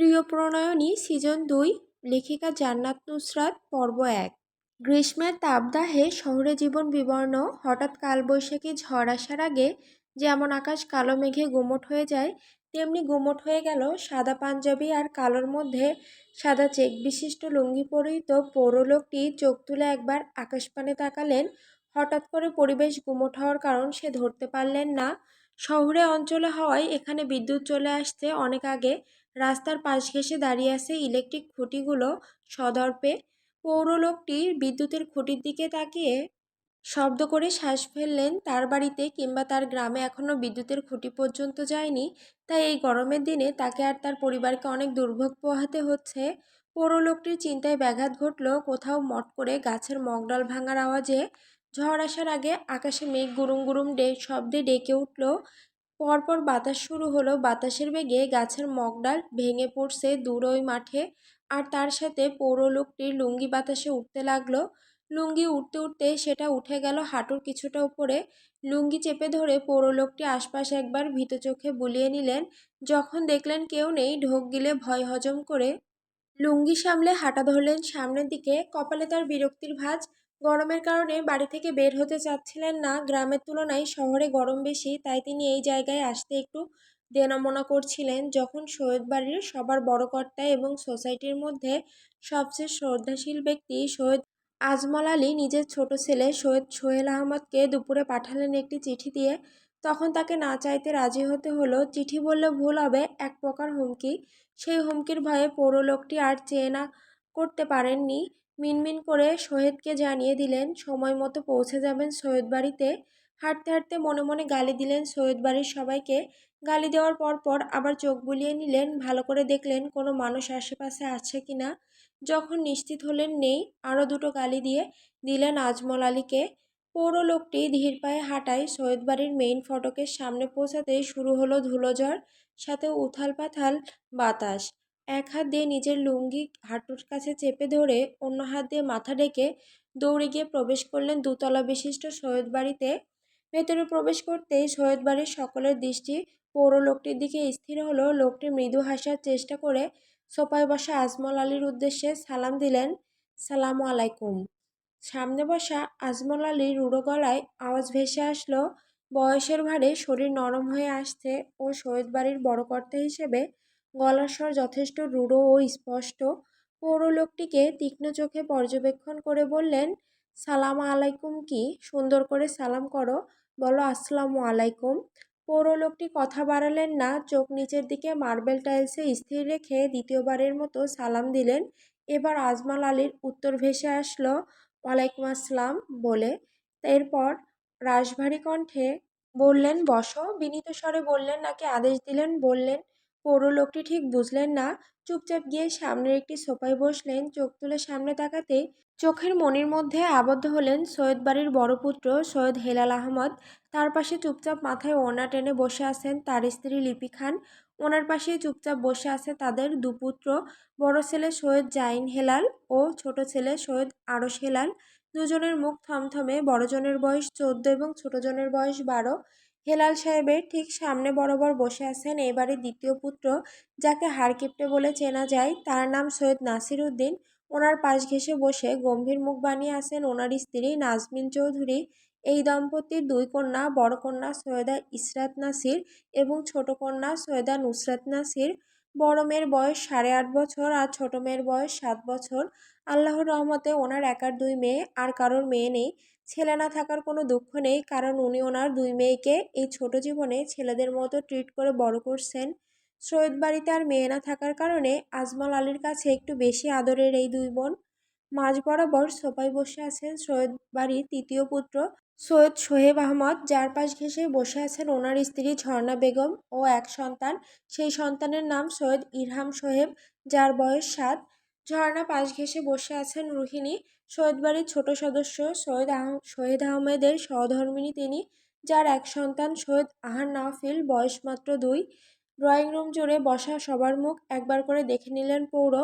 প্রিয় প্রণয়নী সিজন দুই, লেখিকা জান্নাত নুসরাত, পর্ব এক। গ্রীষ্মের তাপদাহে শহরে জীবন বিবর্ণ, হঠাৎ কালবৈশাখী ঝড় আসার আগে যেমন আকাশ কালো মেঘে গুমট হয়ে যায়, তেমনি গুমট হয়ে গেল সাদা পাঞ্জাবি আর কালোর মধ্যে সাদা চেক বিশিষ্ট লুঙ্গি পরিহিত পৌরলোকটি চোখ তুলে একবার আকাশপানে তাকালেন। হঠাৎ করে পরিবেশ গুমট হওয়ার কারণ সে ধরতে পারলেন না। শহুরে অঞ্চলে হওয়ায় এখানে বিদ্যুৎ চলে আসতে অনেক আগে। রাস্তার পাশ ঘেঁষে দাঁড়িয়ে আছে ইলেকট্রিক খুঁটিগুলো সদর্পে। পৌরলোকটি বিদ্যুতের খুঁটির দিকে তাকিয়ে শব্দ করে শ্বাস ফেললেন, তার বাড়িতে কিংবা তার গ্রামে এখনও বিদ্যুতের খুঁটি পর্যন্ত যায়নি, তাই এই গরমের দিনে তাকে আর তার পরিবারকে অনেক দুর্ভোগ পোহাতে হচ্ছে। পৌরলোকটির চিন্তায় ব্যাঘাত ঘটল, কোথাও মট করে গাছের মগডাল ভাঙার আওয়াজে। ঝড় আসার আগে আকাশে মেঘ গুরুম গুরুম ডে শব্দে ডেকে উঠল পরপর বাতাস শুরু হলো। বাতাসের বেগে গাছের মগডাল ভেঙে পড়ছে দূর ওই মাঠে আর তার সাথে পৌরলোকটির লুঙ্গি বাতাসে উঠতে লাগল। লুঙ্গি উঠতে উঠতে সেটা উঠে গেল হাঁটুর কিছুটা উপরে। লুঙ্গি চেপে ধরে পৌরলোকটি আশপাশ একবার ভীত চোখে বুলিয়ে নিলেন। যখন দেখলেন কেউ নেই, ঢোক গিলে ভয় হজম করে লুঙ্গি সামলে হাঁটা ধরলেন সামনের দিকে। কপালে তার বিরক্তির ভাঁজ গরমের কারণে বাড়ি থেকে বের হতে চাচ্ছিলেন না। গ্রামের তুলনায় শহরে গরম বেশি, তাই তিনি এই জায়গায় আসতে একটু দেনামনা করছিলেন। যখন সৈয়দ বাড়ির সবার বড় কর্তা এবং সোসাইটির মধ্যে সবচেয়ে শ্রদ্ধাশীল ব্যক্তি সৈয়দ আজমল আলী নিজের ছোট ছেলে সৈয়দ সোহেল আহমদকে দুপুরে পাঠালেন একটি চিঠি দিয়ে। তখন তাকে না চাইতে রাজি হতে হলো। চিঠি বললে ভুল হবে, এক প্রকার হুমকি। সেই হুমকির ভয়ে পৌরলোকটি আর চেয়ে না করতে পারেননি। মিনমিন করে শহীদকে জানিয়ে দিলেন, সময় মতো পৌঁছে যাবেন সৈয়দ বাড়িতে। হাঁটতে হাঁটতে মনে মনে গালি দিলেন সৈয়দ বাড়ির সবাইকে। গালি দেওয়ার পর পর আবার চোখ বুলিয়ে নিলেন, ভালো করে দেখলেন কোনো মানুষ আশেপাশে আছে কি না? যখন নিশ্চিত হলেন নেই, আরও দুটো গালি দিয়ে দিলেন আজমল আলীকে। পৌর লোকটি ধীর পায়ে হাঁটায় সৈয়দ বাড়ির মেইন ফটকের সামনে পৌঁছাতেই শুরু হলো ধুলোঝড়, সাথে উথাল পাথাল বাতাস। এক হাত দিয়ে নিজের লুঙ্গি হাঁটুর কাছে চেপে ধরে অন্য হাত দিয়ে মাথা ডেকে দৌড়ে গিয়ে প্রবেশ করলেন দুতলা বিশিষ্ট সৈয়দ বাড়িতে। ভেতরে প্রবেশ করতেই সৈয়দ বাড়ির সকলের দৃষ্টি পৌর লোকটির দিকে স্থির হলো। লোকটি মৃদু হাসার চেষ্টা করে সোপায় বসা আজমল আলীর উদ্দেশ্যে সালাম দিলেন। সালাম আলাইকুম। সামনে বসা আজমল আলীর রুড়ো গলায় আওয়াজ ভেসে আসলো। বয়সের ভারে শরীর নরম হয়ে আসছে ও সৈয়দ বাড়ির বড় কর্তা হিসেবে গলার স্বর যথেষ্ট রূঢ় ও স্পষ্ট। পৌর লোকটিকে তীক্ষ্ণ চোখে পর্যবেক্ষণ করে বললেন, সালাম আলাইকুম কি? সুন্দর করে সালাম করো। বলো, আসসালামু আলাইকুম। পৌর লোকটি কথা বাড়ালেন না, চোখ নিচের দিকে মার্বেল টাইলসে স্থির রেখে দ্বিতীয়বারের মতো সালাম দিলেন। এবার আজমাল আলীর উত্তর ভেসে আসলো, ওয়ালাইকুম আসসালাম। বলে এরপর রাশভারী কণ্ঠে বললেন, বসো। বিনীত স্বরে বললেন, নাকি আদেশ দিলেন? বললেন পৌর লোকটি ঠিক বুঝলেন না। চুপচাপ গিয়ে সামনের একটি সোফায় বসলেন। চোখ তুলে সামনে তাকাতেই চোখের মনির মধ্যে আবদ্ধ হলেন সৈয়দ বাড়ির বড় পুত্র সৈয়দ হেলাল আহমদ। তার পাশে চুপচাপ মাথায় ওনা টেনে বসে আছেন তার স্ত্রী লিপি খান। ওনার পাশেই চুপচাপ বসে আছে তাদের দুপুত্র বড় ছেলে সৈয়দ জাইন হেলাল ও ছোট ছেলে সৈয়দ আরস হেলাল। দুজনের মুখ থমথমে, বড়জনের বয়স চোদ্দ এবং ছোটজনের বয়স বারো। হেলাল সাহেবের ঠিক সামনে বরাবর বসে আছেন এবারে দ্বিতীয় পুত্র, যাকে হারকিপ্টে বলে চেনা যায়। তার নাম সৈয়দ নাসির উদ্দিন। ওনার পাশ ঘেঁষে বসে গম্ভীর মুখ বানিয়ে আছেন ওনার স্ত্রী নাজমিন চৌধুরী। এই দম্পতির দুই কন্যা, বড় কন্যা সৈয়দা ইসরাত নাসির এবং ছোট কন্যা সৈয়দা নুসরাত নাসির। বড় মেয়ের বয়স সাড়ে আট বছর আর ছোট মেয়ের বয়স সাত বছর। আল্লাহর রহমতে ওনার একার দুই মেয়ে, আর কারোর মেয়ে নেই। ছেলে না থাকার কোনো দুঃখ নেই, কারণ উনি ওনার দুই মেয়েকে এই ছোট জীবনে ছেলেদের মতো ট্রিট করে বড় করছেন। সৈয়দ বাড়িতে আর মেয়ে না থাকার কারণে আজমল আলীর কাছে একটু বেশি আদরের এই দুই বোন। মাঝ বরাবর সোফায় বসে আছেন সৈয়দ বাড়ির তৃতীয় পুত্র সৈয়দ সোহেব আহমদ। যার পাশ ঘেঁষে বসে আছেন ওনার স্ত্রী ঝর্ণা বেগম ও এক সন্তান। সেই সন্তানের নাম সৈয়দ ইরহাম সোহেব, যার বয়স সাত। ঝর্ণা পাশ ঘেঁষে বসে আছেন রুহিণী। সৈয়দ বাড়ির ছোট সদস্য সৈয়দ শহীদ আহমেদের সহধর্মিনী তিনি, যার এক সন্তান সৈয়দ আহার নাফিল, বয়স মাত্র দুই। ড্রয়িং রুম জুড়ে বসা সবার মুখ একবার করে দেখে নিলেন পৌর।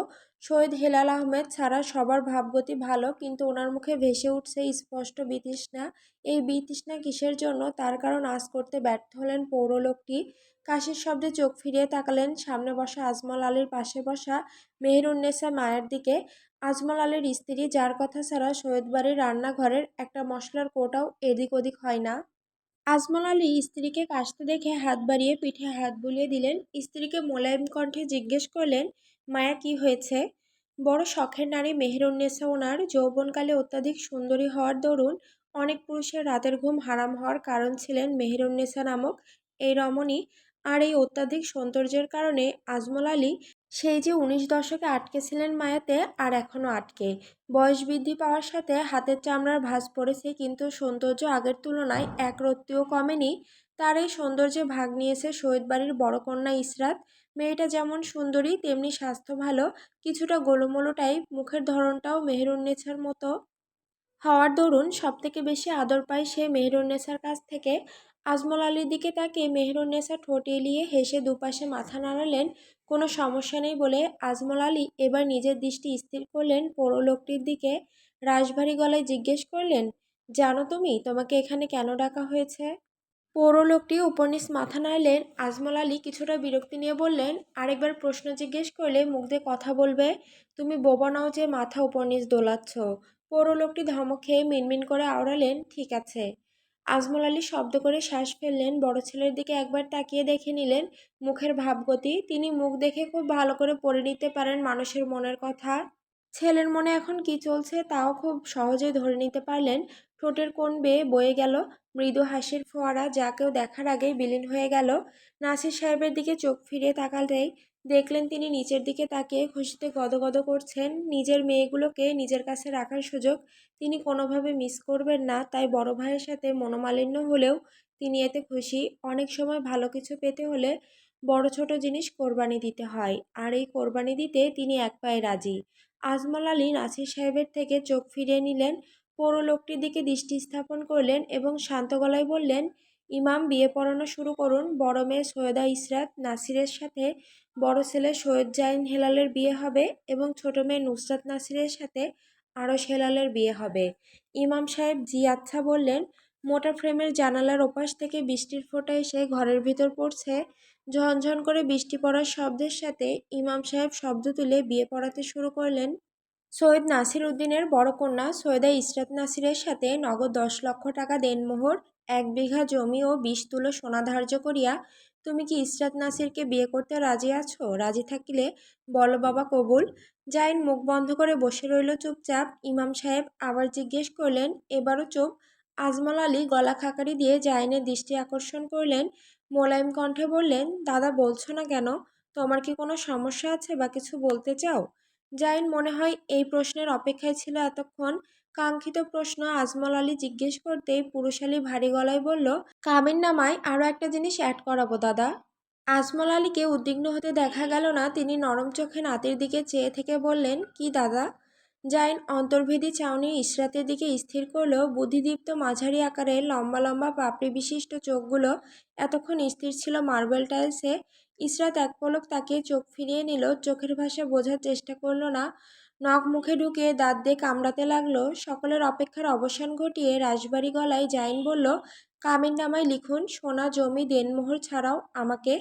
শহীদ হেলাল আহমেদ ছাড়া সবার ভাবগতি ভালো, কিন্তু ওনার মুখে ভেসে উঠছে স্পষ্ট বিতৃষ্ণা। এই বিতৃষ্ণা কিসের জন্য? তার কারণ আজ করতে ব্যর্থ হলেন পৌর লোকটি কাশির শব্দে চোখ ফিরিয়ে তাকালেন সামনে বসা আজমল আলীর পাশে বসা মেহেরুন্নেসা মায়ের দিকে। আজমল আলীর স্ত্রী, যার কথা ছাড়া সৈয়দ বাড়ির রান্নাঘরের একটা মশলার কোটাও এদিক ওদিক হয় না। আজমল আলী স্ত্রীকে কাশতে দেখে হাত বাড়িয়ে পিঠে হাত বুলিয়ে দিলেন। স্ত্রীকে মোলায়েম কণ্ঠে জিজ্ঞেস করলেন, মায়া, কি হয়েছে? বড় শখের নারী মেহেরুন্নেসা ওনার। যৌবনকালে অত্যাধিক সুন্দরী হওয়ার দরুন অনেক পুরুষের রাতের ঘুম হারাম হওয়ার কারণ ছিলেন মেহেরুন্নেসা নামক এই রমণী। আর এই অত্যাধিক সৌন্দর্যের কারণে আজমল আলী সেই যে উনিশ দশকে আটকে ছিলেন মায়াতে আর এখনও আটকে। বয়স বৃদ্ধি পাওয়ার সাথে হাতের চামড়ার ভাঁজ পড়েছে কিন্তু সৌন্দর্য আগের তুলনায় এক রত্তিও কমেনি। তার এই সৌন্দর্যে ভাগ নিয়েছে শহীদ বাড়ির বড় কন্যা ইসরাত। মেয়েটা যেমন সুন্দরী, তেমনি স্বাস্থ্য ভালো। কিছুটা গোলুমোলো টাইপ, মুখের ধরনটাও মেহেরুন্নেছার মতো। হওয়ার দরুন সবথেকে বেশি আদর পায় সে মেহেরুন্নেসার কাছ থেকে। আজমল আলীর দিকে তাকে মেহেরুন্নেসা ঠোঁট এলিয়ে হেসে দুপাশে মাথা নাড়ালেন, কোনো সমস্যা নেই বলে আজমল আলী এবার নিজের দৃষ্টি স্থির করলেন পোড়ো লোকটির দিকে। রাশভারী গলায় জিজ্ঞেস করলেন, জানো তুমি তোমাকে এখানে কেন ডাকা হয়েছে? পৌর লোকটি মাথা নাড়লেন, আজমল আলী কিছুটা বিরক্তি নিয়ে বললেন, আরেকবার প্রশ্ন জিজ্ঞেস করলে মুখ দিয়ে কথা বলবে, তুমি বোবা নাও যে মাথা উপনিস দোলাচ্ছ। পৌর লোকটি ধমক খেয়ে মিনমিন করে আওড়ালেন, ঠিক আছে। আজমল আলী শব্দ করে শ্বাস ফেললেন। বড় ছেলের দিকে একবার তাকিয়ে দেখে নিলেন মুখের ভাবগতি। তিনি মুখ দেখে খুব ভালো করে পড়ে নিতে পারেন মানুষের মনের কথা। ছেলের মনে এখন কি চলছে তাও খুব সহজেই ধরে নিতে পারলেন। ঠোঁটের কোণ বেয়ে বয়ে গেল মৃদু হাসির ফোয়ারা যা কেউ দেখার আগেই বিলীন হয়ে গেল। নাসির সাহেবের দিকে চোখ ফিরিয়ে তাকালেই দেখলেন তিনি নিচের দিকে তাকিয়ে খুশিতে গদগদ করছেন, নিজের মেয়েগুলোকে নিজের কাছে রাখার সুযোগ তিনি কোনোভাবে মিস করবেন না, তাই বড় ভাইয়ের সাথে মনোমালিন্য হলেও তিনি এতে খুশি। অনেক সময় ভালো কিছু পেতে হলে বড় ছোট জিনিস কোরবানি দিতে হয় আর এই কোরবানি দিতে তিনি এক পায়ে রাজি। আজমল আলী নাসির সাহেবের থেকে চোখ ফিরিয়ে নিলেন পৌর লোকটির দিকে দৃষ্টি স্থাপন করলেন এবং শান্ত গলায় বললেন ইমাম বিয়ে পড়ানো শুরু করুন বড় মেয়ে সৈয়দা ইসরাত নাসিরের সাথে। বড় ছেলে সৈয়দ জাইন হেলালের বিয়ে হবে এবং ছোট মেয়ে নুসরাত নাসিরের সাথে আরশ হেলালের বিয়ে হবে। ইমাম সাহেব জি আচ্ছা বললেন, মোটা ফ্রেমের জানালার ওপাশ থেকে বৃষ্টির ফোঁটা এসে ঘরের ভিতর পড়ছে। ঝনঝন করে বৃষ্টি পড়ার শব্দের সাথে ইমাম সাহেব শব্দ তুলে বিয়ে পড়াতে শুরু করলেন। সৈয়দ নাসির উদ্দিনের বড় কন্যা সৈয়দা ইসরাত নাসিরের সাথে নগদ দশ লক্ষ টাকা দেনমোহর এক বিঘা জমি ও বিশ তুলো সোনা ধার্য করিয়া তুমি কি ইসরাত নাসিরকে বিয়ে করতে রাজি আছো? রাজি থাকিলে বলো বাবা কবুল। জাইন মুখ বন্ধ করে বসে রইল চুপচাপ। ইমাম সাহেব আবার জিজ্ঞেস করলেন, এবারও চুপ? আজমল আলী গলা খাকারি দিয়ে জাইনের দৃষ্টি আকর্ষণ করলেন। মোলায়েম কণ্ঠে বললেন, দাদা বলছো না কেন? তোমার কি কোনো সমস্যা আছে বা কিছু বলতে চাও? জাইন মনে হয় এই প্রশ্নের অপেক্ষায় ছিল এতক্ষণ। কাঙ্ক্ষিত প্রশ্ন আজমল আলী জিজ্ঞেস করতেই পুরুষালী ভারী গলায় বলল, কামের নামায় আরও একটা জিনিস অ্যাড করাবো, দাদা। আজমল আলীকে উদ্বিগ্ন হতে দেখা গেল না, তিনি নরম চোখে নাতির দিকে চেয়ে থেকে বললেন, কি দাদা? জাইন অন্তর্ভেদী চাউনি ইসরাতের দিকে স্থির করলেও বুদ্ধিদীপ্ত মাঝারি আকারের লম্বা লম্বা পাপড়ি বিশিষ্ট চোখগুলো এতক্ষণ স্থির ছিল মার্বেল টাইলসে। ইসরাত এক পলক তাকিয়ে চোখ ফিরিয়ে নিল, চোখের ভাষা বোঝার চেষ্টা করল না। নখ মুখে ঢুকে দাঁত দিয়ে কামড়াতে লাগল। সকলের অপেক্ষার অবসান ঘটিয়ে রাজবাড়ি গলায় জাইন বলল, কামিন নামায় লিখুন, সোনা, জমি, দেনমোহর ছাড়াও আমাকে।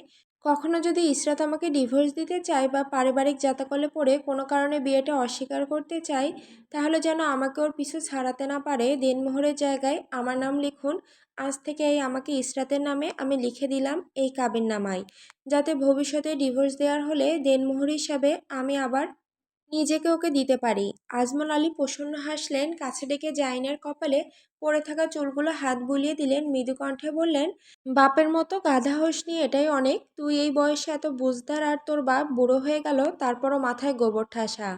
কখনো যদি ইসরাত আমাকে ডিভোর্স দিতে চায় বা পারিবারিক জাতাকলে পড়ে কোনো কারণে বিয়েটা অস্বীকার করতে চায়, তাহলে যেন আমাকে ওর পিছু ছাড়াতে না পারে। দেনমোহরের জায়গায় আমার নাম লিখুন, আজ থেকে এই আমাকে ইসরাতের নামে আমি লিখে দিলাম এই কাবিন নামায়। যাতে ভবিষ্যতে ডিভোর্স দেওয়ার হলে দেনমোহর হিসাবে আমি আবার নিজেকে ওকে দিতে পারি। আজমল আলী প্রসন্ন হাসলেন, কাছে ডেকে জাইনের কপালে পড়ে থাকা চুলগুলো হাত বুলিয়ে দিলেন, মৃদু কণ্ঠে বললেন, বাপের মতো গাধা হোস নিয়ে এটাই অনেক। তুই এই বয়সে এত বুঝদার আর তোর বাপ বুড়ো হয়ে গেল, তারপরও মাথায় গোবর ঠাসা।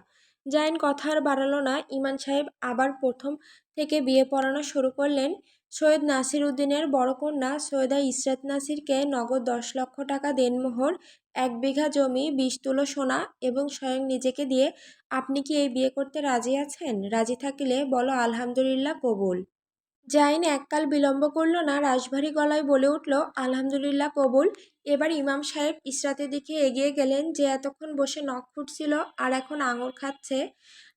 জাইন কথা আর বাড়ালো না। ইমান সাহেব আবার প্রথম থেকে বিয়ে পড়ানো শুরু করলেন। সৈয়দ নাসির উদ্দিনের বড় কন্যা সৈয়দা ইসরাত নাসিরকে নগদ দশ লক্ষ টাকা দেনমোহর, এক বিঘা জমি, বিশ তুলো সোনা এবং স্বয়ং নিজেকে দিয়ে আপনি কি এই বিয়ে করতে রাজি আছেন? রাজি থাকিলে বলো আলহামদুলিল্লাহ কবুল। জাইন এককাল বিলম্ব করল না, রাশভারী গলায় বলে উঠল, আলহামদুলিল্লাহ কবুল। এবার ইমাম সাহেব ইসরাতের দিকে এগিয়ে গেলেন যে এতক্ষণ বসে নখ ফুটছিল আর এখন আঙুর খাচ্ছে।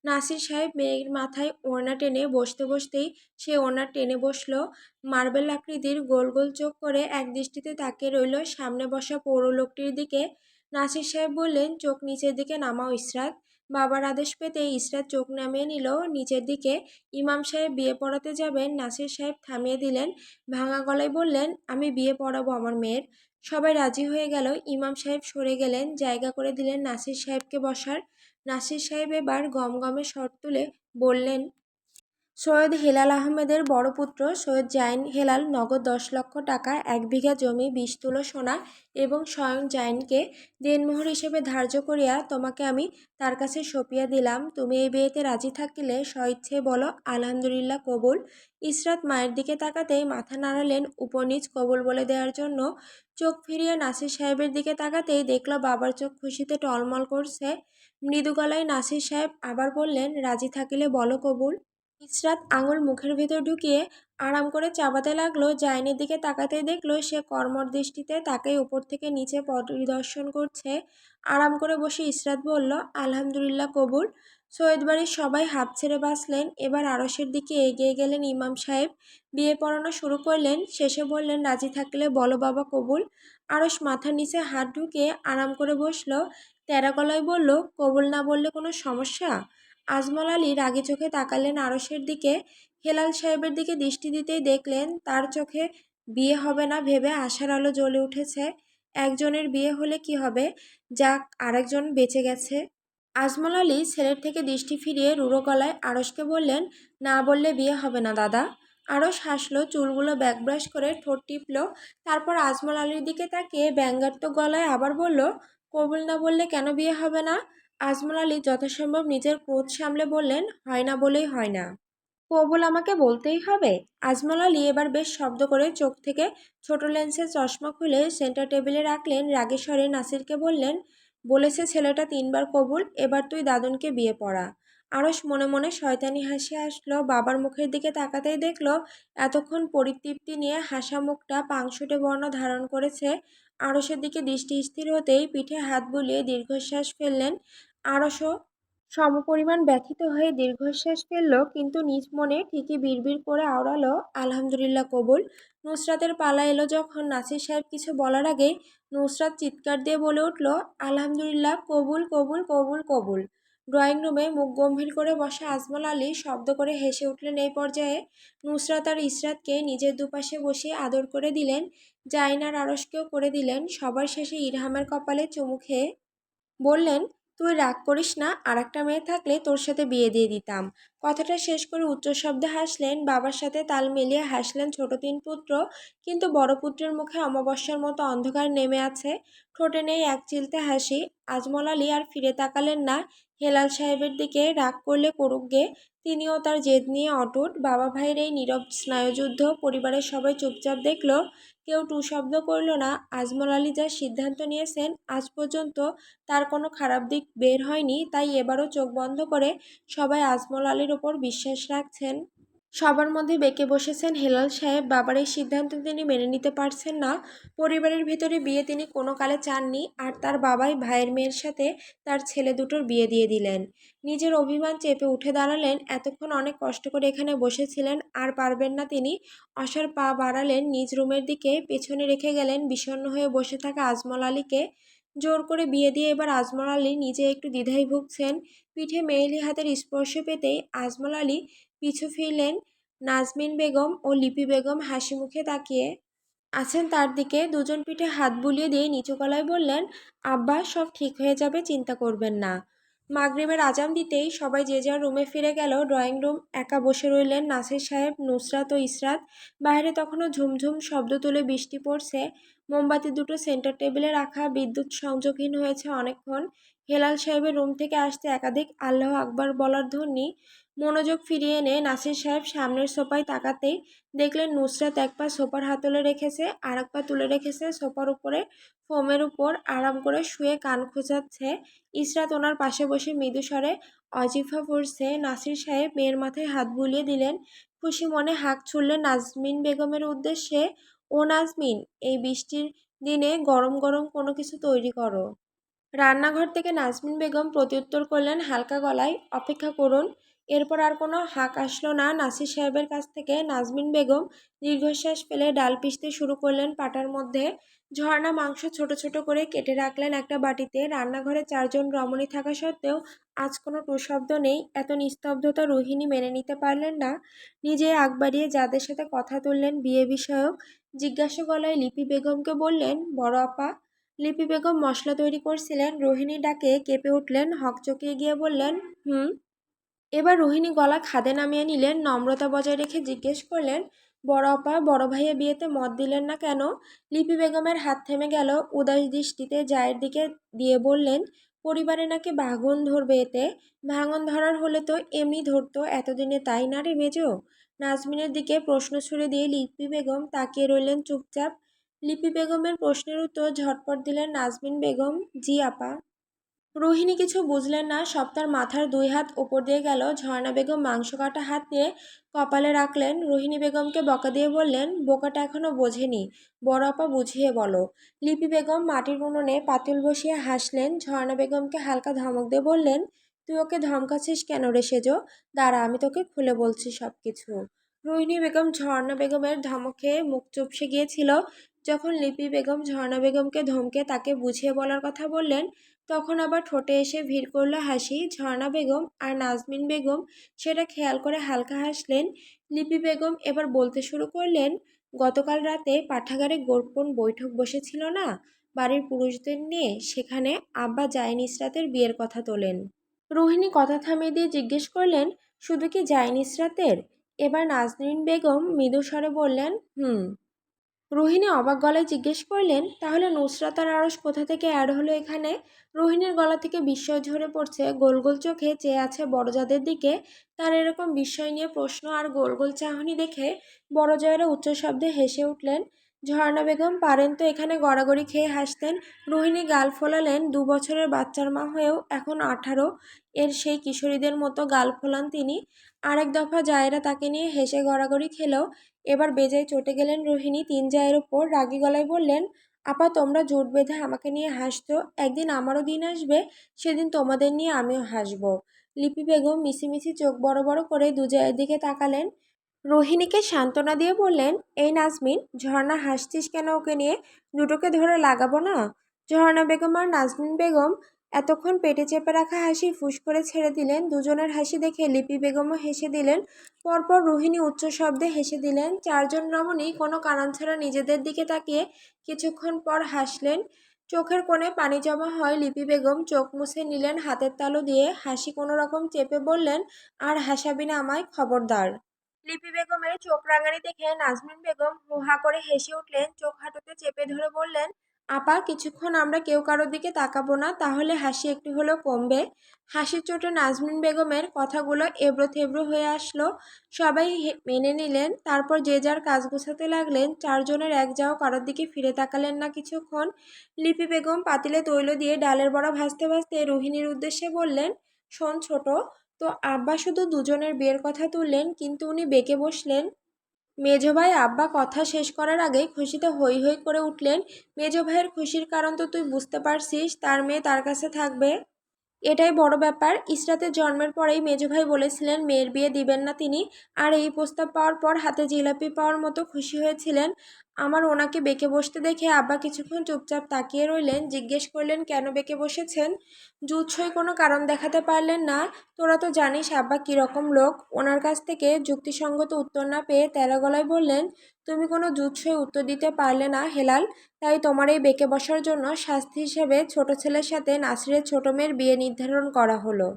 নাসির সাহেব মেয়ের মাথায় ওড়না টেনে বসতে বসতেই সে ওড়না টেনে বসল। মার্বেল আকৃতির গোল গোল চোখ করে এক দৃষ্টিতে তাকিয়ে রইল সামনে বসা পৌর লোকটির দিকে। নাসির সাহেব বললেন, চোখ নিচের দিকে নামাও ইসরাত। বাবার আদেশ পেতে ইসরাত চোখ নামিয়ে নিল নিচের দিকে। ইমাম সাহেব বিয়ে পড়াতে যাবেন, নাসির সাহেব থামিয়ে দিলেন। ভাঙা গলায় বললেন, আমি বিয়ে পড়াবো আমার মেয়ের। সবাই রাজি হয়ে গেল। ইমাম সাহেব সরে গেলেন, জায়গা করে দিলেন নাসির সাহেবকে বসার। নাসির সাহেব এবার গমগমে স্বর তুলে বললেন, সৈয়দ হেলাল আহমেদের বড় পুত্র সৈয়দ জাইন হেলাল নগদ দশ লক্ষ টাকা, এক বিঘা জমি, বিশ তুলো সোনা এবং স্বয়ং জাইনকে দেনমোহর হিসেবে ধার্য করিয়া তোমাকে আমি তার কাছে সঁপিয়া দিলাম। তুমি এই বিয়েতে রাজি থাকিলে স্বইচ্ছে বলো, আলহামদুলিল্লাহ কবুল। ইসরাত মায়ের দিকে তাকাতেই মাথা নাড়ালেন উপনিজ কবুল বলে দেওয়ার জন্য। চোখ ফিরিয়ে নাসির সাহেবের দিকে তাকাতেই দেখল বাবার চোখ খুশিতে টলমল করছে। মৃদু গলায় নাসির সাহেব আবার বললেন, রাজি থাকিলে বলো কবুল। ইসরাত আঙুল মুখের ভেতর ঢুকিয়ে আরাম করে চাবাতে লাগল। জাইনের দিকে তাকাতে দেখল, সে কর্মর দৃষ্টিতে তাকেই উপর থেকে নিচে পরিদর্শন করছে। আরাম করে বসে ইসরাত বলল, আলহামদুলিল্লাহ, কবুল। সৈয়দ বাড়ির সবাই হাফ ছেড়ে বাঁচলেন। এবার আরসের দিকে এগিয়ে গেলেন ইমাম সাহেব। বিয়ে পড়ানো শুরু করলেন। শেষে বললেন, রাজি থাকলে বলো বাবা, কবুল। আরস মাথার নিচে হাত ঢুকে আরাম করে বসল। তেরা গলায় বলল, কবুল না বললে কোনো সমস্যা? আজমল আলী রাগে চোখে তাকালেন আরসের দিকে। হেলাল সাহেবের দিকে দৃষ্টি দিতেই দেখলেন, তার চোখে বিয়ে হবে না ভেবে আশার আলো জ্বলে উঠেছে। একজনের বিয়ে হলে কি হবে? যাক, আরেকজন বেঁচে গেছে। আজমল আলী ছেলের থেকে দৃষ্টি ফিরিয়ে রুড়ো গলায় আড়সকে বললেন, না বললে বিয়ে হবে না দাদা। আড়স হাসলো, চুলগুলো ব্যাকব্রাশ করে ঠোঁট টিপল। তারপর আজমল আলীর দিকে তাকিয়ে ব্যঙ্গাত্মক গলায় আবার বলল কবুল না বললে কেন বিয়ে হবে না? আজমল আলী যথাসম্ভব নিজের ক্রোধ সামলে বললেন, হয় না বলেই হয় না। কবুল আমাকে বলতেই হবে। আজমল আলী এবার বেশ শব্দ করে চোখ থেকে ছোট লেন্সের চশমা খুলে সেন্টার টেবিলে রাখলেন রাগেশ্বরে নাসিরকে বললেন, বলেছে ছেলেটা তিনবার কবুল, এবার তুই দাদনকে বিয়ে পড়া। আরস মনে মনে শয়তানি হাসি আসলো বাবার মুখের দিকে তাকাতেই দেখল, এতক্ষণ পরিতৃপ্তি নিয়ে হাসা মুখটা পাংশুটে বর্ণ ধারণ করেছে আড়সের দিকে দৃষ্টি স্থির হতেই পিঠে হাত বুলিয়ে দীর্ঘশ্বাস ফেললেন আড়সও সমপরিমাণ ব্যথিত হয়ে দীর্ঘশ্বাস ফেলল, কিন্তু নিজ মনে ঠিকই বিড়বিড় করে আওড়ালো, আলহামদুলিল্লাহ, কবুল। নুসরাতের পালা এলো যখন নাসির সাহেব কিছু বলার আগে নুসরাত চিৎকার দিয়ে বলে উঠল, আলহামদুলিল্লাহ, কবুল কবুল কবুল কবুল। ড্রয়িং রুমে মুখ গম্ভীর করে বসা আজমল আলী শব্দ করে হেসে উঠলেন এই পর্যায়ে। নুসরাত আর ইসরাতকে নিজের দুপাশে বসিয়ে আদর করে দিলেন জাইনার আড়সকেও করে দিলেন। সবার শেষে ইরহামের কপালে চুমু খেয়ে বললেন, তুই রাগ করিস না আর একটা মেয়ে থাকলে তোর সাথে বিয়ে দিয়ে দিতাম। কথাটা শেষ করে উচ্চ শব্দে হাসলেন। বাবার সাথে তাল মিলিয়ে হাসলেন ছোট তিন পুত্র, কিন্তু বড় পুত্রের মুখে অমাবস্যার মতো অন্ধকার নেমে আছে। ঠোঁটে নেই এক চিলতে হাসি। আজমল আলী আর ফিরে তাকালেন না। হেলাল সাহেবের দিকে রাগ করলে করুক গে তিনিও তার জেদ নিয়ে অটুট বাবা ভাইয়ের এই নীরব স্নায়ুযুদ্ধ পরিবারের সবাই চুপচাপ দেখল। কেউ টু শব্দ করল না। আজমল আলী যা সিদ্ধান্ত নিয়েছেন, আজ পর্যন্ত তার কোনো খারাপ দিক বের হয়নি, তাই এবারও চোখ বন্ধ করে সবাই আজমল আলীর ওপর বিশ্বাস রাখছেন। সবার মধ্যে বেঁকে বসেছেন হেলাল সাহেব। বাবার এই সিদ্ধান্ত তিনি মেনে নিতে পারছেন না। পরিবারের ভিতরে বিয়ে তিনি কোনো কালে চাননি আর তার বাবাই ভাইয়ের মেয়ের সাথে তার ছেলে দুটোর বিয়ে দিয়ে দিলেন। নিজের অভিমান চেপে উঠে দাঁড়ালেন। এতক্ষণ অনেক কষ্ট করে এখানে বসেছিলেন। আর পারবেন না তিনি। অসার পা বাড়ালেন। নিজ রুমের দিকে পেছনে রেখে গেলেন। বিষণ্ণ হয়ে বসে থাকা আজমল আলীকে। জোর করে বিয়ে দিয়ে এবার আজমল আলী নিজে একটু দ্বিধায় ভুগছেন। পিঠে মেয়েলি হাতের স্পর্শ পেতেই আজমল আলী পিছু ফিরলেন নাজমিন বেগম ও লিপি বেগম হাসি মুখে তাকিয়ে আছেন তার দিকে। দুজন পিঠে হাত বুলিয়ে দিয়ে নিচু গলায় বললেন, আব্বা, সব ঠিক হয়ে যাবে, চিন্তা করবেন না। মাগরিবের আজান দিতেই সবাই যে যার রুমে ফিরে গেল, ড্রয়িং রুম একা বসে রইলেন নাসির সাহেব, নুসরাত ও ইসরাত। বাইরে তখনও ঝুমঝুম শব্দ তুলে বৃষ্টি পড়ছে। মোমবাতি দুটো সেন্টার টেবিলে রাখা, বিদ্যুৎ সংযোগহীন হয়েছে অনেকক্ষণ। হেলাল সাহেবের রুম থেকে আসতে একাধিক আল্লাহ আকবার বলার ধ্বনি, মনোযোগ ফিরিয়ে এনে নাসির সাহেব সামনের সোফায় তাকাতেই দেখলেন নুসরাত এক পা সোফার হাতলে রেখেছে আর এক পা তুলে রেখেছে সোফার উপরে, ফোমের উপর আরাম করে শুয়ে কান খোঁচাচ্ছে। ইসরাত ওনার পাশে বসে মৃদুস্বরে অজিফা পড়ছে। নাসির সাহেব মেয়ের মাথায় হাত বুলিয়ে দিলেন। খুশি মনে হাঁক ছুড়লেন নাজমিন বেগমের উদ্দেশ্যে। ও নাজমিন, এই বৃষ্টির দিনে গরম গরম কোনো কিছু তৈরি করো। রান্নাঘর থেকে নাজমিন বেগম প্রত্যুত্তর করলেন, হালকা গলায়, অপেক্ষা করুন। এরপর আর কোনো হাঁক আসলো না। নাসির সাহেবের কাছ থেকে নাজমিন বেগম দীর্ঘশ্বাস ফেলে ডাল পিষতে শুরু করলেন পাটার মধ্যে। ঝর্ণা মাংস ছোট ছোট করে কেটে রাখলেন একটা বাটিতে। রান্নাঘরে চারজন রমণী থাকা সত্ত্বেও আজ কোনো টুশব্দ নেই। এত নিস্তব্ধতা রোহিণী মেনে নিতে পারলেন না। নিজে আগ বাড়িয়ে যাদের সাথে কথা তুললেন বিয়ে বিষয়ক জিজ্ঞাসা গলায় লিপি বেগমকে বললেন, বড় আপা। লিপি বেগম মশলা তৈরি করছিলেন রোহিণী ডাকে কেঁপে উঠলেন হকচকিয়ে গিয়ে বললেন, হুম? এবার রোহিণী গলা খাদে নামিয়ে নিলেন, নম্রতা বজায় রেখে জিজ্ঞেস করলেন, বড় আপা, বড় ভাইয়া বিয়েতে মত দিলেন না কেন? লিপি বেগমের হাত থেমে গেল, উদাস দৃষ্টিতে জায়ের দিকে দিয়ে বললেন পরিবারে নাকি ভাঙন ধরবে এতে? ভাঙন ধরার হলে তো এমনি ধরতো, এতদিনে তাই না রে মেজো? নাজমিনের দিকে প্রশ্ন ছুড়ে দিয়ে লিপি বেগম তাকিয়ে রইলেন চুপচাপ। লিপি বেগমের প্রশ্নের উত্তর ঝটপট দিলেন নাজমিন বেগম। জি, আপা। রোহিণী কিছু বুঝলেন না, সব তার মাথার দুই হাত ওপর দিয়ে গেল, ঝর্ণা বেগম মাংস কাটা হাত নিয়ে কপালে রাখলেন। রোহিণী বেগমকে বকা দিয়ে বললেন, বোকাটা এখনও বোঝেনি, বড় আপা বুঝিয়ে বলো। লিপি বেগম মাটির উনুনে পাতিল বসিয়ে হাসলেন, ঝর্ণা বেগমকে হালকা ধমক দিয়ে বললেন, তুই ওকে ধমকাছিস কেন রে সেজো? দাঁড়া, আমি তোকে খুলে বলছি সব কিছু রোহিণী বেগম ঝর্ণা বেগমের ধমকে মুখ চুপসে গিয়েছিল। যখন লিপি বেগম ঝর্ণা বেগমকে ধমকে তাকে বুঝিয়ে বলার কথা বললেন তখন আবার ঠোঁটে এসে ভিড় করল হাসি, ঝর্ণা বেগম আর নাজমিন বেগম। সেটা খেয়াল করে হালকা হাসলেন। লিপি বেগম এবার বলতে শুরু করলেন, গতকাল রাতে পাঠাগারে গোপন বৈঠক বসেছিল না? বাড়ির পুরুষদের নিয়ে সেখানে আব্বা জাইন ইসরাতের বিয়ের কথা তোলেন। রোহিণী কথা থামিয়ে দিয়ে জিজ্ঞেস করলেন, শুধু কি জাইন ইসরাতের এবার নাজনীন বেগম মৃদু স্বরে বললেন, হুম। রোহিণী অবাক গলায় জিজ্ঞেস করলেন, তাহলে নুসরাত আর আরস কোথা থেকে অ্যাড হলো এখানে? রোহিণীর গলা থেকে বিস্ময় ঝরে পড়ছে। গোল গোল চোখে চেয়ে আছে বড়জাদের দিকে। তার এরকম বিস্ময় নিয়ে প্রশ্ন আর গোল গোল চাহনি দেখে বড়জয়েরা উচ্চ শব্দে হেসে উঠলেন। ঝর্ণা বেগম পারেন তো এখানে গড়াগড়ি খেয়ে হাসতেন। রোহিণী গাল ফোলালেন, দু বছরের বাচ্চার মা হয়েও এখন আঠারো। এর সেই কিশোরীদের মতো গাল ফোলান তিনি। আরেক দফা জায়েরা তাকে নিয়ে হেসে গড়াগড়ি খেলেও এবার বেজায় চটে গেলেন রোহিণী। তিন জায়ের ওপর রাগী গলায় বললেন, আপা, তোমরা জোট বেঁধে আমাকে নিয়ে হাসতো একদিন আমারও দিন আসবে, সেদিন তোমাদের নিয়ে আমিও হাসবো। লিপি বেগম মিছিমিছি চোখ বড় বড় করে দুজায়ের দিকে তাকালেন। রোহিণীকে সান্ত্বনা দিয়ে বললেন, এই নাজমিন, ঝর্ণা হাসছিস কেন ওকে নিয়ে? দুটোকে ধরে লাগাবো না? ঝর্ণা বেগম আর নাজমিন বেগম এতক্ষণ পেটে চেপে রাখা হাসি ফুস করে ছেড়ে দিলেন। দুজনের হাসি দেখে লিপি বেগমও হেসে দিলেন। পরপর রোহিণী উচ্চ শব্দে হেসে দিলেন, চারজন রমণী কোনো কারণ ছাড়া নিজেদের দিকে তাকিয়ে কিছুক্ষণ পর হাসলেন। চোখের কোণে পানি জমা হয় লিপি বেগম চোখ মুছে নিলেন, হাতের তালু দিয়ে হাসি কোনো রকম চেপে বললেন, আর হাসাবি না আমায়, খবরদার। লিপি বেগমের চোখ রাঙানি দেখে নাজমিন বেগম হুহা করে হেসে উঠলেন, চোখ হাঁটুতে চেপে ধরে বললেন, আপা, কিছুক্ষণ আমরা কেউ কারোর দিকে তাকাবো না, তাহলে হাসি একটু হলেও কমবে। হাসির চোটে নাজমিন বেগমের কথাগুলো এবড়ো থেবড়ো হয়ে আসলো। সবাই মেনে নিলেন, তারপর যে যার কাজ গোছাতে লাগলেন, চারজনের এক যাও কারোর দিকে ফিরে তাকালেন না কিছুক্ষণ। লিপি বেগম পাতিলে তৈল দিয়ে ডালের বড়া ভাজতে ভাজতে রোহিণীর উদ্দেশ্যে বললেন, শোন ছোট তো আব্বা শুধু দুজনের বিয়ের কথা তুললেন, কিন্তু উনি বেঁকে বসলেন। মেজো ভাই আব্বা কথা শেষ করার আগেই খুশিতে হই হই করে উঠলেন। মেজো ভাইয়ের খুশির কারণ তো তুই বুঝতে পারছিস, তার মেয়ে তার কাছে থাকবে। এটাই বড় ব্যাপার। ইসরাতের জন্মের পরেই মেজো ভাই বলেছিলেন, মেয়ের বিয়ে দিবেন না তিনি। আর এই প্রস্তাব পাওয়ার পর হাতে জিলাপি পাওয়ার মতো খুশি হয়েছিলেন। আমার ওনাকে বেঁকে বসতে দেখে আব্বা কিছুক্ষণ চুপচাপ তাকিয়ে রইলেন, জিজ্ঞেস করলেন, কেন বেঁকে বসেছেন? জুৎসই কোনো কারণ দেখাতে পারলেন না। তোরা তো জানিস আব্বা কীরকম লোক। ওনার কাছ থেকে যুক্তিসঙ্গত উত্তর না পেয়ে তেরা গলায় বললেন, তুমি কোনো জুৎসই উত্তর দিতে পারলে না হেলাল। তাই তোমার এই বেঁকে বসার জন্য শাস্তি হিসেবে ছোট ছেলের সাথে নাসিরের ছোট মেয়ের বিয়ে নির্ধারণ করা হলো।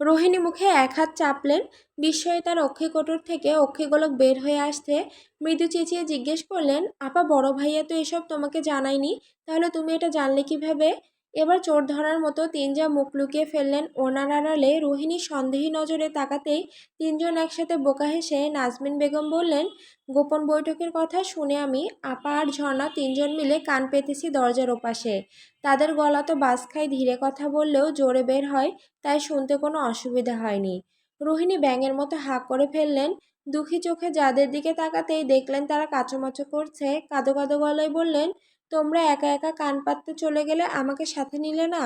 রোহিণী মুখে এক হাত চাপলেন। বিস্ময়ে তার অক্ষিকোটর থেকে অক্ষিগোলক বের হয়ে আসতে মৃদু চেঁচিয়ে জিজ্ঞেস করলেন, আপা, বড় ভাইয়া তো এসব তোমাকে জানায়নি? তাহলে তুমি এটা জানলে কীভাবে? এবার চোর ধরার মতো তিনজা মুখ লুকিয়ে ফেললেন ওনার আড়ালে রোহিণী সন্দেহী নজরে তাকাতেই তিনজন একসাথে বোকা হেসে নাজমিন বেগম বললেন, গোপন বৈঠকের কথা শুনে আমি, আপা আর ঝর্ণা তিনজন মিলে কান পেতেছি দরজার ওপাশে। তাদের গলা তো বাস খায় ধীরে কথা বললেও জোরে বের হয়, তাই শুনতে কোনো অসুবিধা হয়নি। রোহিণী ব্যাঙের মতো হাঁক করে ফেললেন। দুঃখী চোখে যাদের দিকে তাকাতেই দেখলেন তারা কাচুমাচু করছে, কাদো কাদো গলায় বললেন তোমরা একা একা কান পাততে চলে গেলে আমাকে সাথে নিলে না?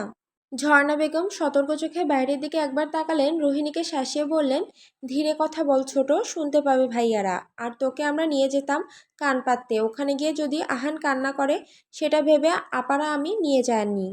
ঝর্ণা বেগম সতর্ক চোখে বাইরের দিকে একবার তাকালেন, রোহিণীকে শাসিয়ে বললেন, ধীরে কথা বল ছোট, শুনতে পাবে ভাইয়ারা। আর তোকে আমরা নিয়ে যেতাম কান পাততে। ওখানে গিয়ে যদি আহান কান্না করে, সেটা ভেবে আপারা আমি নিয়ে যায়নি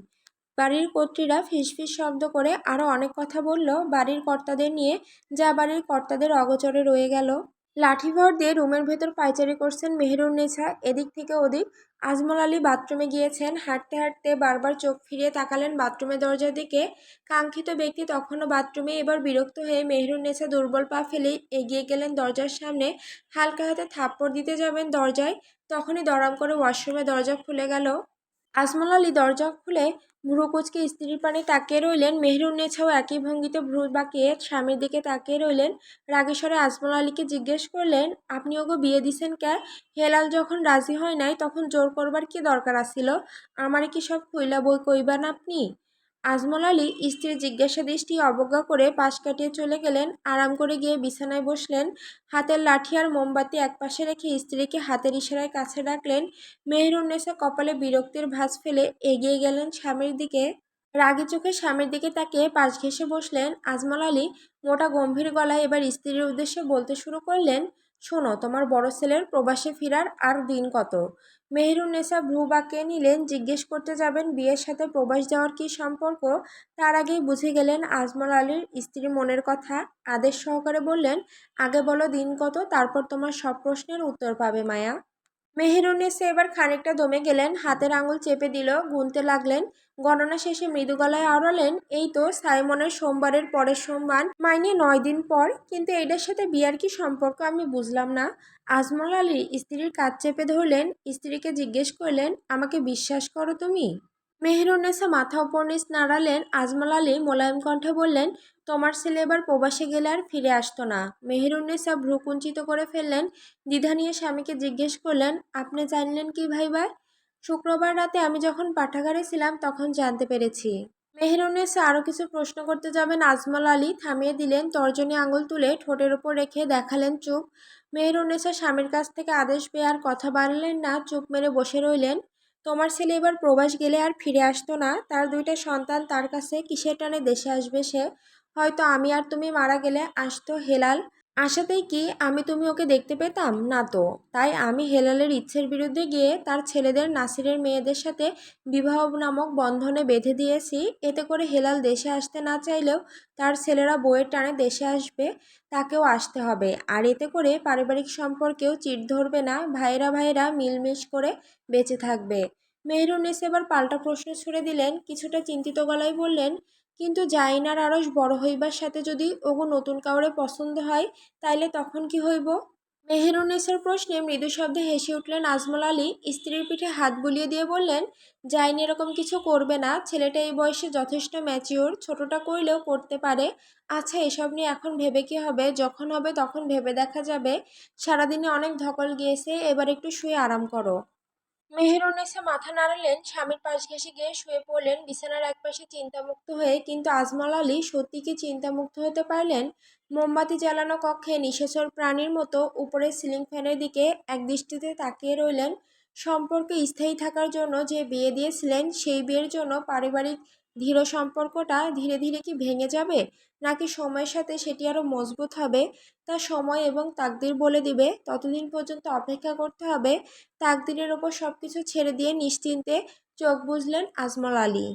বাড়ির কর্ত্রীরা ফিসফিস শব্দ করে আরও অনেক কথা বলল। বাড়ির কর্তাদের নিয়ে যা বাড়ির কর্তাদের অগোচরে রয়ে গেল। লাঠি ভর দিয়ে রুমের ভেতর পায়চারি করছেন মেহেরুন্নেছা এদিক থেকে ওদিক আজমল আলী বাথরুমে গিয়েছেন। হাঁটতে হাঁটতে বারবার চোখ ফিরিয়ে তাকালেন বাথরুমের দরজার দিকে। কাঙ্ক্ষিত ব্যক্তি তখনও বাথরুমে এবার বিরক্ত হয়ে মেহেরুন্নেছা দুর্বল পা ফেলে এগিয়ে গেলেন দরজার সামনে। হালকা হাতে থাপ্পড় দিতে যাবেন দরজায়। তখনই দরাম করে ওয়াশরুমে দরজা খুলে গেল। আজমল আলী দরজা খুলে ভ্রু কুচকে স্ত্রীর পানে তাকিয়ে রইলেন মেহরুন্নেছাও একই ভঙ্গিতে ভ্রু বাঁকিয়ে স্বামীর দিকে তাকিয়ে রইলেন। রাগেশ্বরে আজমল আলীকে জিজ্ঞেস করলেন, আপনি ওগো বিয়ে দিছেন কে হেলাল যখন রাজি হয় নাই তখন জোর করবার কি দরকার আসিল আমারে কি সব খুইলা বই কইবান আপনি? আজমল আলী স্ত্রীর জিজ্ঞাসা দৃষ্টি অবজ্ঞা করে পাশ কাটিয়ে চলে গেলেন আরাম করে গিয়ে বিছানায় বসলেন। হাতের লাঠি আর মোমবাতি একপাশে রেখে স্ত্রীকে হাতের ইশারায় কাছে ডাকলেন। মেহরুন্নেসা কপালে বিরক্তির ভাঁজ ফেলে এগিয়ে গেলেন স্বামীর দিকে। রাগী চোখে স্বামীর দিকে তাকিয়ে পাশ ঘেসে বসলেন। আজমল আলী মোটা গম্ভীর গলায় এবার স্ত্রীর উদ্দেশ্যে বলতে শুরু করলেন, শোনো, তোমার বড় ছেলের প্রবাসে ফেরার আর দিন কত? মেহরুন্নেসা ভ্রুবাকে নিলেন, জিজ্ঞেস করতে যাবেন বিয়ের সাথে প্রবাস যাওয়ার কী সম্পর্ক? তার আগেই বুঝে গেলেন আজমল আলীর স্ত্রী মনের কথা। আদেশ সহকারে বললেন, আগে বলো দিন কত, তারপর তোমার সব প্রশ্নের উত্তর পাবে মায়া। মেহেরুন্নেসা এবার খানিকটা দমে গেলেন, হাতের আঙুল চেপে দিল, গুনতে লাগলেন গণনা শেষে মৃদু গলায় আওড়ালেন, এই তো, সাইমনের সোমবারের পরের সোমবার। মাইনে নয় দিন পর, কিন্তু এটার সাথে বিয়ার কি সম্পর্ক আমি বুঝলাম না। আজমল আলী স্ত্রীর কাজ চেপে ধরলেন, স্ত্রীকে জিজ্ঞেস করলেন, আমাকে বিশ্বাস করো তুমি? মেহেরুন্নেসা মাথা উপর নিচ নাড়ালেন, আজমল আলী মোলায়েম কণ্ঠে বললেন, তোমার ছেলে এবার প্রবাসে গেলে আর ফিরে আসতো না। মেহেরুন্নেসা ভ্রুকুঞ্চিত করে ফেললেন, দ্বিধা নিয়ে স্বামীকে জিজ্ঞেস করলেন, আপনি জানলেন কি ভাই ভাই শুক্রবার রাতে আমি যখন পাঠাগারে ছিলাম তখন জানতে পেরেছি। মেহেরুন্নেসা আরও কিছু প্রশ্ন করতে যাবেন আজমল আলী থামিয়ে দিলেন, তর্জনী আঙুল তুলে ঠোঁটের ওপর রেখে দেখালেন চুপ। মেহেরুন্নেসা স্বামীর কাছ থেকে আদেশ পেয়ে আর কথা বাড়লেন না, চুপ মেরে বসে রইলেন। তোমার ছেলে এবার প্রবাস গেলে আর ফিরে আসতো না, তার দুইটা সন্তান তার কাছে কিসের টানে দেশে আসবে সে? হয়তো আমি আর তুমি মারা গেলে, আসতো হেলাল। আশাতেই কি আমি তুমি ওকে দেখতে পেতাম? না তো। তাই আমি হেলালের ইচ্ছের বিরুদ্ধে গিয়ে তার ছেলেদের নাসিরের মেয়েদের সাথে বিবাহ নামক বন্ধনে বেঁধে দিয়েছি। এতে করে হেলাল দেশে আসতে না চাইলেও তার ছেলেরা বইয়ের টানে দেশে আসবে, তাকেও আসতে হবে। আর এতে করে পারিবারিক সম্পর্কেও চিট ধরবে না ভাইরা ভাইরা মিলমিশ করে বেঁচে থাকবে। মেহরুন্নেস এবার পাল্টা প্রশ্ন ছুড়ে দিলেন, কিছুটা চিন্তিত গলায় বললেন কিন্তু জাইনার আরস বড় হইবার সাথে যদি ওগো নতুন কাউরে পছন্দ হয়, তাইলে তখন কি হইব? মেহেরুন্নেসের প্রশ্নে মৃদু শব্দে হেসে উঠলেন আজমল আলী। স্ত্রীর পিঠে হাত বুলিয়ে দিয়ে বললেন, জাইন এরকম কিছু করবে না। ছেলেটা এই বয়সে যথেষ্ট ম্যাচিওর ছোটটা করলেও করতে পারে। আচ্ছা এসব নিয়ে এখন ভেবে কি হবে? যখন হবে তখন ভেবে দেখা যাবে। সারাদিনে অনেক ধকল গিয়েছে, এবার একটু শুয়ে আরাম করো। মেহেরুন্নেসা মাথা নাড়ালেন, স্বামীর পাশ ঘেঁষে গিয়ে শুয়ে পড়লেন, বিছানার একপাশে চিন্তামুক্ত হয়ে। কিন্তু আজমল আলী সত্যি কি চিন্তামুক্ত হতে পারলেন? মোমবাতি জ্বালানো কক্ষে নিশেচর প্রাণীর মতো উপরে সিলিং ফ্যানের দিকে একদৃষ্টিতে তাকিয়ে রইলেন। সম্পর্কে স্থায়ী থাকার জন্য যে বিয়ে দিয়েছিলেন, সেই বিয়ের জন্য পারিবারিক দৃঢ় সম্পর্কটা ধীরে ধীরে কি ভেঙে যাবে? নাকি সময়ের সাথে সেটি আরও মজবুত হবে? তা সময় এবং তাকদির বলে দিবে। ততদিন পর্যন্ত অপেক্ষা করতে হবে। তাকদিরের ওপর সব কিছু ছেড়ে দিয়ে নিশ্চিন্তে চোখ বুঝলেন আজমল আলী।